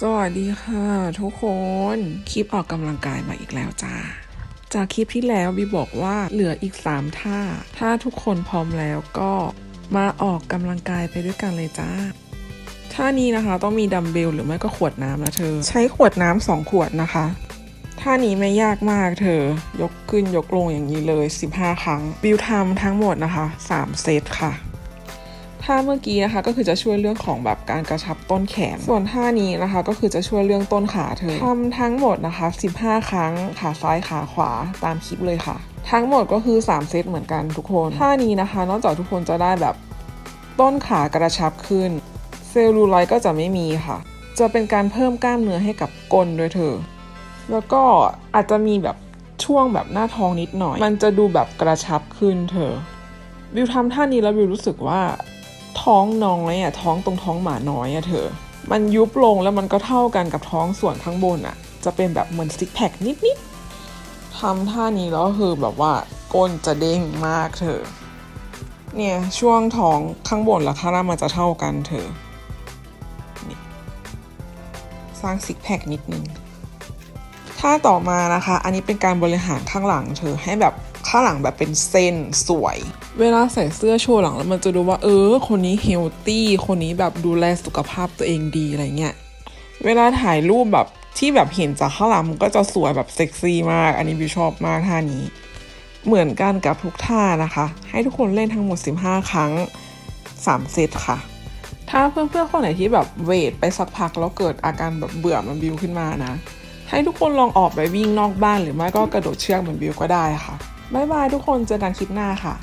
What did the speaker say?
สวัสดีค่ะทุกคน คลิปออกกำลังกายมาอีกแล้วจ้า จากคลิปที่แล้วบีบอกว่าเหลืออีก 3 ท่า ถ้าทุกคนพร้อมแล้วก็มาออกกำลังกายไปด้วยกันเลยจ้า ท่านี้นะคะต้องมีดัมเบลหรือไม่ก็ขวดน้ำนะเธอ ใช้ขวดน้ำสองขวดนะคะ ท่านี้ไม่ยากมากเธอ ยกขึ้นยกลงอย่างนี้เลย 15 ครั้ง บิวทำทั้งหมดนะคะ 3 เซตค่ะ ท่าเมื่อกี้นะคะก็คือจะช่วยเรื่องของแบบการกระชับต้นแขน ส่วนท่านี้นะคะก็คือจะช่วยเรื่องต้นขาเธอทำทั้งหมดนะคะ 15 ครั้งขาซ้ายขาขวาตามคลิปเลยค่ะ ทั้งหมดก็คือ 3 เซตเหมือนกันทุกคน ท่านี้นะคะ นอกจากทุกคนจะได้แบบต้นขากระชับขึ้น เซลลูไลท์ก็จะไม่มีค่ะ จะเป็นการเพิ่มกล้ามเนื้อให้กับก้นด้วยเธอ แล้วก็อาจจะมีแบบช่วงแบบหน้าท้องนิดหน่อย มันจะดูแบบกระชับขึ้นเธอ บิวทำท่านี้แล้วบิวรู้สึกว่า ท้องน้อยอะท้องตรงท้องหมาน้อยอะเธอ มันยุบลงแล้วมันก็เท่ากันกับท้องส่วนข้างบนอะ จะเป็นแบบเหมือนซิกแพคนิดๆทำท่านี้แล้วคือแบบว่าก้นจะเด้งมากเธอ เนี่ยช่วงท้องข้างบนและข้างล่างมันจะเท่ากันเธอสร้างซิกแพคนิดนึงท่าต่อมานะคะ อันนี้เป็นการบริหารข้างหลังเธอให้แบบ ข้างหลังแบบเป็นเส้นสวย เวลาใส่เสื้อโชว์หลังแล้วมันจะดูว่าเออ คนนี้เฮลตี้คนนี้แบบดูแลสุขภาพตัวเองดีอะไรเงี้ยเวลาถ่ายรูปแบบที่แบบเห็นจากข้างหลังมันก็จะสวยแบบเซ็กซี่มาก อันนี้บิวชอบมากท่านี้ เหมือนกันกับทุกท่านะคะ ให้ทุกคนเล่นทั้งหมด 15 ครั้ง 3 เซตค่ะ ถ้าเพื่อนๆคนไหนที่แบบเวทไปสักพักแล้วเกิดอาการแบบเบื่อมันบิวขึ้นมานะให้ทุกคนลองออกไปวิ่งนอกบ้านหรือไม่ก็กระโดดเชือกเหมือนบิวก็ได้ค่ะ บ๊ายบายทุกคนเจอกันคลิปหน้าค่ะ